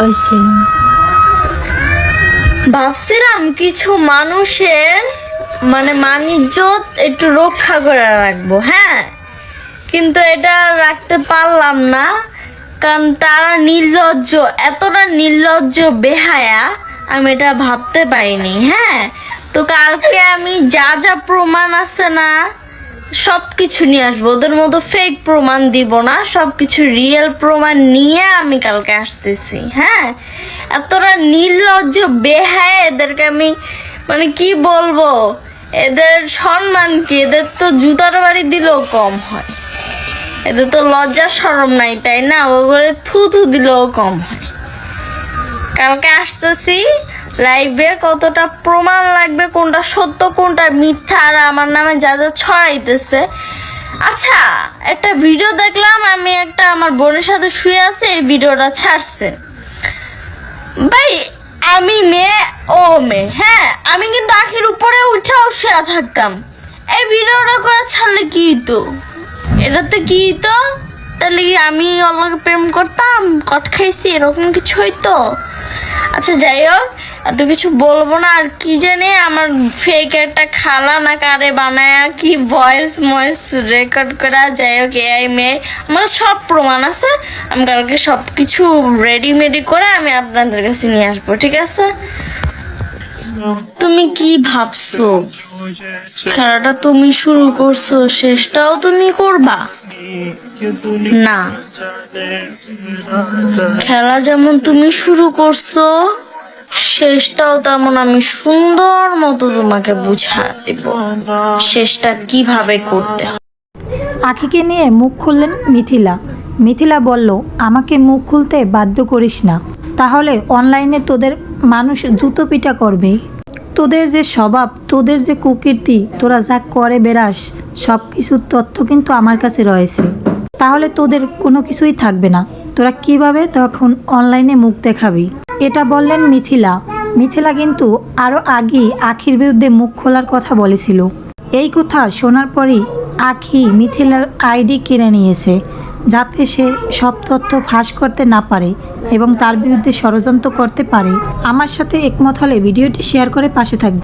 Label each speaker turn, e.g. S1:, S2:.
S1: হয়েছে।
S2: ভাবছিলাম কিছু মানুষের মানে মানিজ্যত একটু রক্ষা করে রাখব হ্যাঁ। কিন্তু এটা রাখতে পারলাম না, কারণ তারা নির্লজ্জ, এতটা নির্লজ্জ বেহায়া, আমি এটা ভাবতে পারিনি হ্যাঁ। তো কালকে আমি যা যা প্রমাণ আছে না সব কিছু নিয়ে আসব। ওদের মতো ফেক প্রমাণ দিব না সব কিছু রিয়েল প্রমাণ নিয়ে আমি কালকে আসতেছি হ্যাঁ? এতটা নির্লজ্জ, বেহায় এদেরকে আমি মানে কি বলব? এদের সম্মান কি? এদের তো জুতার বাড়ি দিলেও কম হয়। এদের তো লজ্জা সরম নাই, তাই না? ওগুলো থু থু দিলেও কম হয়। কালকে আসতেছি লাইভে কতটা প্রমাণ লাগবে, কোনটা সত্য, কোনটা মিথ্যা, আর আমার নামে যা যা ছড়াইতেছে। আচ্ছা একটা ভিডিও দেখলাম, আমি একটা আমার বোনের সাথে শুয়ে আছে, এই ভিডিওটা ছাড়ছে। ভাই, আমি মেয়ে ও মেয়ে হ্যাঁ আমি কিন্তু আখির উপরে উঠাও শুয়ে থাকতাম। এই ভিডিওটা করে ছাড়লে কি তো এটাতে কি তো তাহলে কি আমি অল্লাহকে প্রেম করতাম, কট খাইছি, এরকম কিছু হইতো? আচ্ছা যাই হোক এত কিছু বলব না, আর কি জানি আমার ফেক একটা খালা না কারে বানায় কি ভয়েস ময়েস রেকর্ড করা, যাই হোক, এআই মেয়ে। আমার সব প্রমাণ আছে, আমি কালকে সব কিছু রেডিমেডি করে আমি আপনাদের কাছে নিয়ে আসব, ঠিক আছে? তুমি কি ভাবছ? খেলাটা তুমি শুরু করছ, শেষটাও তুমি করবা? না। খেলা যেমন তুমি শুরু করছ শেষটাও তেমন আমি সুন্দর মতো তোমাকে বুঝা দেব। শেষটা কীভাবে করতে
S1: আখিকে নিয়ে মুখ খুললেন মিথিলা। মিথিলা বলল, আমাকে মুখ খুলতে বাধ্য করিস না। তাহলে অনলাইনে তোদের মানুষ জুতো পিটা করবে তোদের যে স্বভাব, তোদের যে কুকীর্তি, তোরা যা করে বেরাস সব কিছুর তথ্য কিন্তু আমার কাছে রয়েছে। তাহলে তোদের কোনো কিছুই থাকবে না। তোরা কীভাবে তখন অনলাইনে মুখ দেখাবি? এটা বললেন মিথিলা। মিথিলা কিন্তু আরও আগেই আখির বিরুদ্ধে মুখ খোলার কথা বলেছিল। এই কথা শোনার পরই আখি মিথিলার আইডি কিনে নিয়েছে, যাতে সে সব তথ্য ফাঁস করতে না পারে এবং তার বিরুদ্ধে ষড়যন্ত্র করতে পারে। আমার সাথে একমত হলে ভিডিওটি শেয়ার করে পাশে থাকবে।